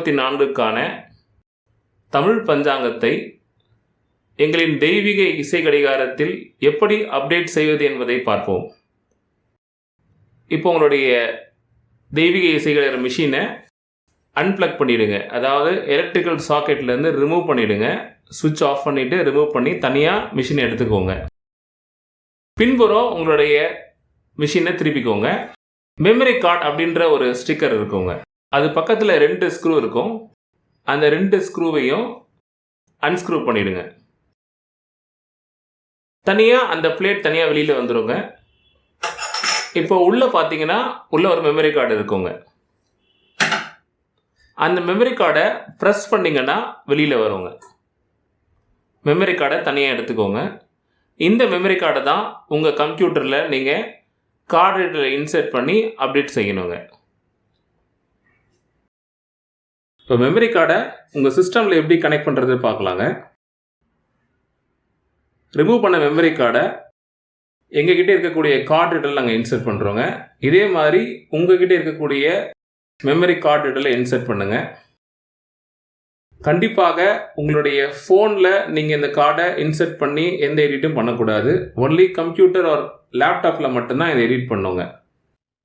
இருபத்தி நான்குக்கான தமிழ் பஞ்சாங்கத்தை எங்களின் தெய்வீக இசை கடிகாரத்தில் எப்படி அப்டேட் செய்வது என்பதை பார்ப்போம். இப்போ உங்களுடைய தெய்வீக இசை கடிகார மிஷினை அன்பிளக் பண்ணிவிடுங்க அதாவது எலக்ட்ரிக்கல் சாக்கெட்லேருந்து ரிமூவ் பண்ணிவிடுங்க சுவிட்ச் ஆஃப் பண்ணிவிட்டு ரிமூவ் பண்ணி தனியாக மிஷினை எடுத்துக்கோங்க. பின்புறம் உங்களுடைய மிஷினை திருப்பிக்கோங்க. மெமரி கார்டு அப்படின்ற ஒரு ஸ்டிக்கர் இருக்குங்க. அது பக்கத்தில் ரெண்டு ஸ்க்ரூ இருக்கும். அந்த ரெண்டு ஸ்க்ரூவையும் அன்ஸ்க்ரூ பண்ணிடுங்க. தனியாக அந்த பிளேட் தனியாக வெளியில் வந்துடுங்க இப்போ உள்ளே பார்த்தீங்கன்னா உள்ளே ஒரு மெமரி கார்டு இருக்குங்க. அந்த மெமரி கார்டை ப்ரெஸ் பண்ணிங்கன்னா வெளியில் வருங்க. மெமரி கார்டை தனியாக எடுத்துக்கோங்க. இந்த மெமரி கார்டை தான் உங்கள் கம்ப்யூட்டரில் நீங்கள் கார்டு இன்சர்ட் பண்ணி அப்டேட் செய்யணுங்க. இப்போ மெமரி கார்டை உங்கள் சிஸ்டமில் எப்படி கனெக்ட் பண்ணுறது பார்க்கலாங்க. ரிமூவ் பண்ண மெமரி கார்டை எங்ககிட்ட இருக்கக்கூடிய கார்டு ரீடரில் நாங்கள் இன்சர்ட் பண்ணுறோங்க இதே மாதிரி உங்ககிட்ட இருக்கக்கூடிய மெமரி கார்டு ரீடரில் இன்சர்ட் பண்ணுங்கள் கண்டிப்பாக உங்களுடைய ஃபோனில் நீங்கள் இந்த கார்டை இன்சர்ட் பண்ணி எந்த எடிட்டும் பண்ணக்கூடாது. ஒன்லி கம்ப்யூட்டர் ஆர் லேப்டாப்பில் மட்டும்தான் இதை எடிட் பண்ணுங்க.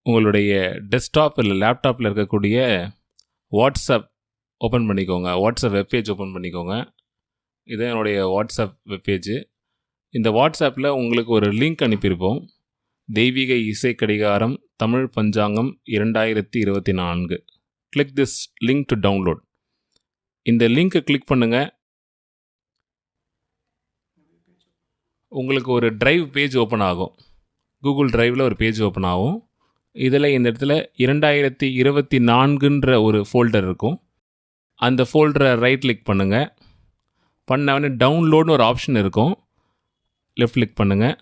உங்களுடைய டெஸ்க்டாப் இல்லை லேப்டாப்பில் இருக்கக்கூடிய வாட்ஸ்அப் ஓப்பன் பண்ணிக்கோங்க. வாட்ஸ்அப் வெப்பேஜ் ஓப்பன் பண்ணிக்கோங்க. இது என்னுடைய வாட்ஸ்அப் வெப்பேஜு இந்த வாட்ஸ்அப்பில் உங்களுக்கு ஒரு லிங்க் அனுப்பியிருப்போம். தெய்வீக இசை கடிகாரம் தமிழ் பஞ்சாங்கம் இரண்டாயிரத்தி இருபத்தி நான்கு. Click this link to download இந்த லிங்க்கை கிளிக் பண்ணுங்கள் உங்களுக்கு ஒரு டிரைவ் பேஜ் ஓப்பன் ஆகும். கூகுள் டிரைவில் ஒரு பேஜ் ஓப்பன் ஆகும். இதில் இந்த இடத்துல இரண்டாயிரத்தி இருபத்தி நான்குன்ற ஒரு ஃபோல்டர் இருக்கும். அந்த ஃபோல்டரை ரைட் கிளிக் பண்ணுங்கள் பண்ண உடனே டவுன்லோட்னு ஒரு ஆப்ஷன் இருக்கும். லெஃப்ட் கிளிக் பண்ணுங்கள்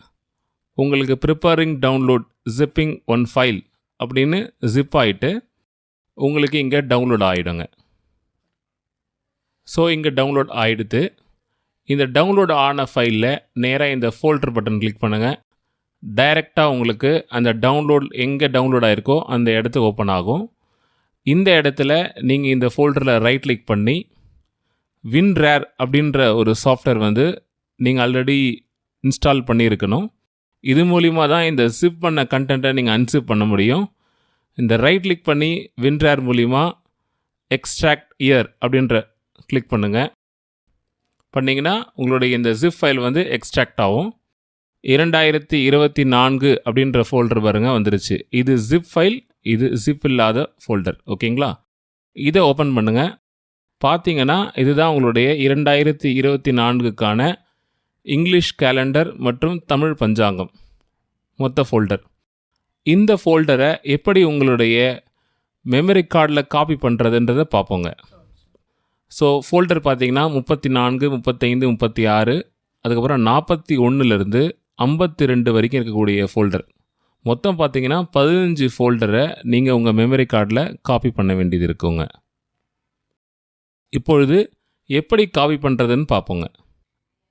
உங்களுக்கு preparing download zipping one file அப்படின்னு ஜிப் ஆகிட்டு உங்களுக்கு இங்கே டவுன்லோட் ஆகிடுங்க ஸோ இங்கே டவுன்லோட் ஆகிடுது இந்த டவுன்லோட் ஆன ஃபைலில் நேராக இந்த ஃபோல்டர் பட்டன் கிளிக் பண்ணுங்கள் டைரெக்டாக உங்களுக்கு அந்த டவுன்லோட் எங்கே டவுன்லோட் ஆகிருக்கோ அந்த இடத்து ஓப்பன் ஆகும். இந்த இடத்துல நீங்கள் இந்த ஃபோல்டரில் ரைட் கிளிக் பண்ணி வின்ரேர் அப்படின்ற ஒரு சாஃப்ட்வேர் வந்து நீங்கள் ஆல்ரெடி இன்ஸ்டால் பண்ணியிருக்கணும். இது மூலிமா தான் இந்த சிப் பண்ண கண்டென்ட்டை நீங்கள் அன்சிப் பண்ண முடியும். இந்த ரைட் கிளிக் பண்ணி வின்ரேர் மூலிமா எக்ஸ்ட்ராக்ட் இயர் அப்படின்ற கிளிக் பண்ணுங்கள் பண்ணிங்கன்னா உங்களுடைய இந்த ஜிப் ஃபைல் வந்து எக்ஸ்ட்ராக்ட் ஆகும். இரண்டாயிரத்தி இருபத்தி நான்கு அப்படின்ற ஃபோல்டர் பாருங்க வந்துருச்சு. இது ஜிப் ஃபைல் இது ஜிப் இல்லாத ஃபோல்டர் ஓகேங்களா? இதை ஓப்பன் பண்ணுங்கள் பார்த்தீங்கன்னா இதுதான் உங்களுடைய இரண்டாயிரத்தி இருபத்தி நான்குக்கான இங்கிலீஷ் கேலண்டர் மற்றும் தமிழ் பஞ்சாங்கம் மொத்த ஃபோல்டர் இந்த ஃபோல்டரை எப்படி உங்களுடைய மெமரி கார்டில் காப்பி பண்ணுறதுன்றதை பார்ப்போங்க. ஸோ ஃபோல்டர் பார்த்தீங்கன்னா முப்பத்தி நான்கு முப்பத்தைந்து முப்பத்தி ஆறு அதுக்கப்புறம் நாற்பத்தி ஒன்றுலேருந்து ஐம்பத்தி ரெண்டு வரைக்கும் இருக்கக்கூடிய ஃபோல்டர் மொத்தம் பார்த்தீங்கன்னா பதினஞ்சு ஃபோல்டரை நீங்கள் உங்கள் மெமரி கார்டில் காப்பி பண்ண வேண்டியது இருக்குங்க. இப்பொழுது எப்படி காப்பி பண்ணுறதுன்னு பார்ப்போங்க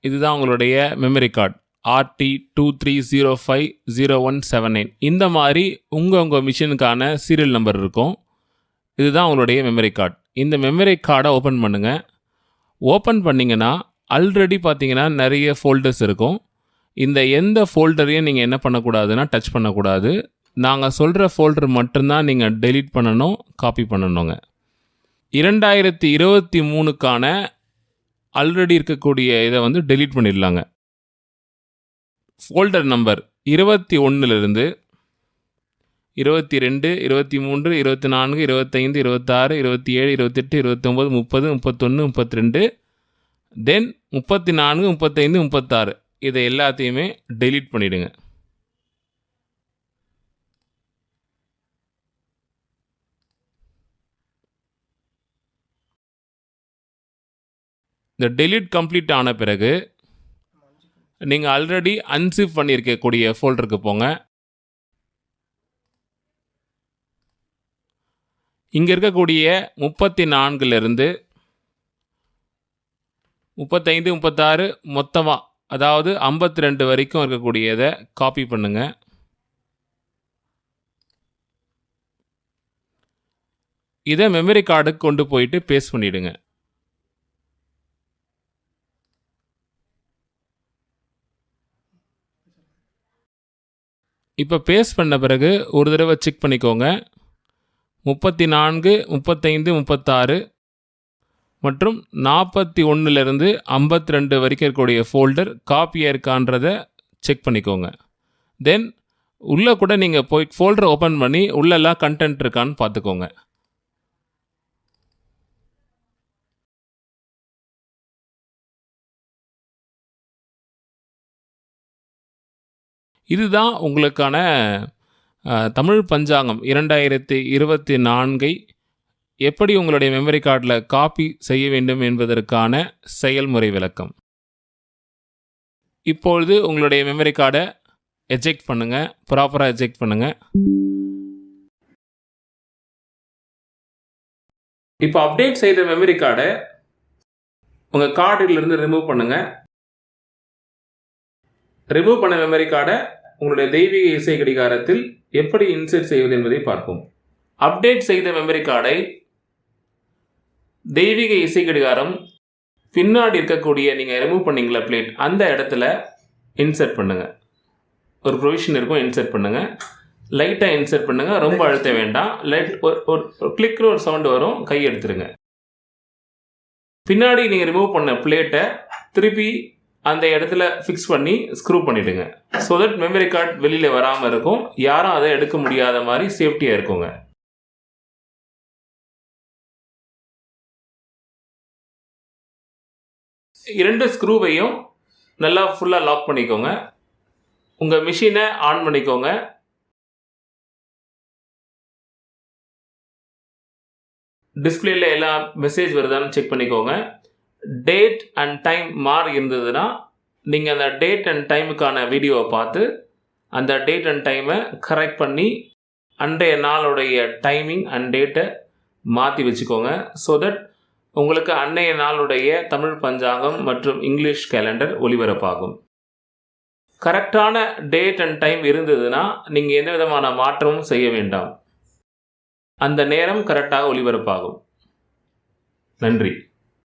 இதுதான் உங்களுடைய memory card RD two three zero five zero one seven nine இந்த மாதிரி உங்கள் உங்கள் மிஷினுக்கான சீரியல் நம்பர் இருக்கும். இதுதான் உங்களுடைய மெமரி கார்டு இந்த மெமரி கார்டை ஓப்பன் பண்ணுங்கள் ஓப்பன் பண்ணிங்கன்னா ஆல்ரெடி பார்த்தீங்கன்னா நிறைய ஃபோல்டர்ஸ் இருக்கும். இந்த எந்த ஃபோல்டரையும் நீங்கள் என்ன பண்ணக்கூடாதுன்னா டச் பண்ணக்கூடாது. நாங்கள் சொல்கிற ஃபோல்டர் மட்டும்தான் நீங்கள் டெலீட் பண்ணணும் காப்பி பண்ணணுங்க. இரண்டாயிரத்தி இருபத்தி மூணுக்கான ஆல்ரெடி இருக்கக்கூடிய இதை வந்து டெலீட் பண்ணிடலாங்க. ஃபோல்டர் நம்பர் இருபத்தி ஒன்றுலேருந்து இருபத்தி ரெண்டு இருபத்தி மூன்று இருபத்தி நான்கு இருபத்தைந்து இருபத்தாறு இருபத்தி ஏழு இருபத்தெட்டு இருபத்தொம்போது முப்பது முப்பத்தொன்று முப்பத்தி ரெண்டு தென் முப்பத்தி நான்கு முப்பத்தைந்து முப்பத்தாறு. இதை எல்லாத்தையுமே டெலீட் பண்ணிவிடுங்க இந்த டெலீட் கம்ப்ளீட் ஆன பிறகு நீங்கள் ஆல்ரெடி அன்சிப் பண்ணியிருக்கக்கூடிய ஃபோல்டருக்கு போங்க. இங்கே இருக்கக்கூடிய முப்பத்தி நான்குலேருந்து முப்பத்தைந்து முப்பத்தாறு மொத்தமாக அதாவது ஐம்பத்தி ரெண்டு வரைக்கும் இருக்கக்கூடியதை காப்பி பண்ணுங்கள் இதை மெமரி கார்டுக்கு கொண்டு போயிட்டு பேஸ்ட் பண்ணிவிடுங்க இப்போ பேஸ்ட் பண்ண பிறகு ஒரு தடவை செக் பண்ணிக்கோங்க. முப்பத்தி நான்கு முப்பத்தைந்து முப்பத்தாறு மற்றும் நாற்பத்தி ஒன்றுலேருந்து ஐம்பத்தி ரெண்டு வரைக்கும் இருக்கக்கூடிய ஃபோல்டர் காப்பியாக இருக்கான்றதை செக் பண்ணிக்கோங்க. தென் உள்ளே கூட நீங்கள் போய் ஃபோல்டர் ஓப்பன் பண்ணி உள்ளெல்லாம் கண்டென்ட் இருக்கான்னு பார்த்துக்கோங்க. இதுதான் உங்களுக்கான தமிழ் பஞ்சாங்கம் இரண்டாயிரத்தி இருபத்தி நான்கை எப்படி உங்களுடைய மெமரி கார்டில் காப்பி செய்ய வேண்டும் என்பதற்கான செயல்முறை விளக்கம். இப்பொழுது உங்களுடைய மெமரி கார்டை எஜெக்ட் பண்ணுங்கள் ப்ராப்பராக எஜெக்ட் பண்ணுங்கள் இப்போ அப்டேட் செய்த மெமரி கார்டை உங்கள் கார்டிலிருந்து ரிமூவ் பண்ணுங்கள் ரிமூவ் பண்ண மெமரி கார்டை உங்களுடைய தெய்வீக இசை கடிகாரத்தில் எப்படி இன்சர்ட் செய்வது என்பதை பார்ப்போம். அப்டேட் செய்த மெமரி கார்டை தெய்வீக இசை கடிகாரம் பின்னாடி இருக்கக்கூடிய நீங்கள் ரிமூவ் பண்ணீங்களா பிளேட் அந்த இடத்துல இன்சர்ட் பண்ணுங்கள் ஒரு ப்ரொவிஷன் இருக்கும் இன்சர்ட் பண்ணுங்கள் லைட்டாக இன்சர்ட் பண்ணுங்கள் ரொம்ப அழுத்த வேண்டாம். லைட் ஒரு ஒரு கிளிக்னு ஒரு சவுண்டு வரும் கை எடுத்துருங்க. பின்னாடி நீங்கள் ரிமூவ் பண்ண பிளேட்டை திருப்பி அந்த இடத்துல ஃபிக்ஸ் பண்ணி ஸ்க்ரூ பண்ணிவிடுங்க ஸோ தட் மெமரி கார்டு வெளியில் வராமல் இருக்கும். யாரும் அதை எடுக்க முடியாத மாதிரி சேஃப்டியாக இருக்குங்க. இரண்டு ஸ்க்ரூவையும் நல்லா ஃபுல்லாக லாக் பண்ணிக்கோங்க. உங்கள் மிஷினை ஆன் பண்ணிக்கோங்க. டிஸ்பிளேல எல்லா மெசேஜ் வருதான்னு செக் பண்ணிக்கோங்க. டேட் அண்ட் டைம் மாறி இருந்ததுன்னா நீங்கள் அந்த டேட் அண்ட் டைமுக்கான வீடியோவை பார்த்து அந்த டேட் அண்ட் டைமை கரெக்ட் பண்ணி அன்றைய நாளுடைய டைமிங் அண்ட் டேட்டை மாற்றி வச்சுக்கோங்க. ஸோ தட் உங்களுக்கு அன்னைய நாளுடைய தமிழ் பஞ்சாங்கம் மற்றும் இங்கிலீஷ் கேலண்டர் ஒளிபரப்பாகும் கரெக்டான டேட் அண்ட் டைம் இருந்ததுன்னா நீங்கள் எந்த விதமான மாற்றமும் செய்ய வேண்டாம். அந்த நேரம் கரெக்டாக ஒளிபரப்பாகும் நன்றி.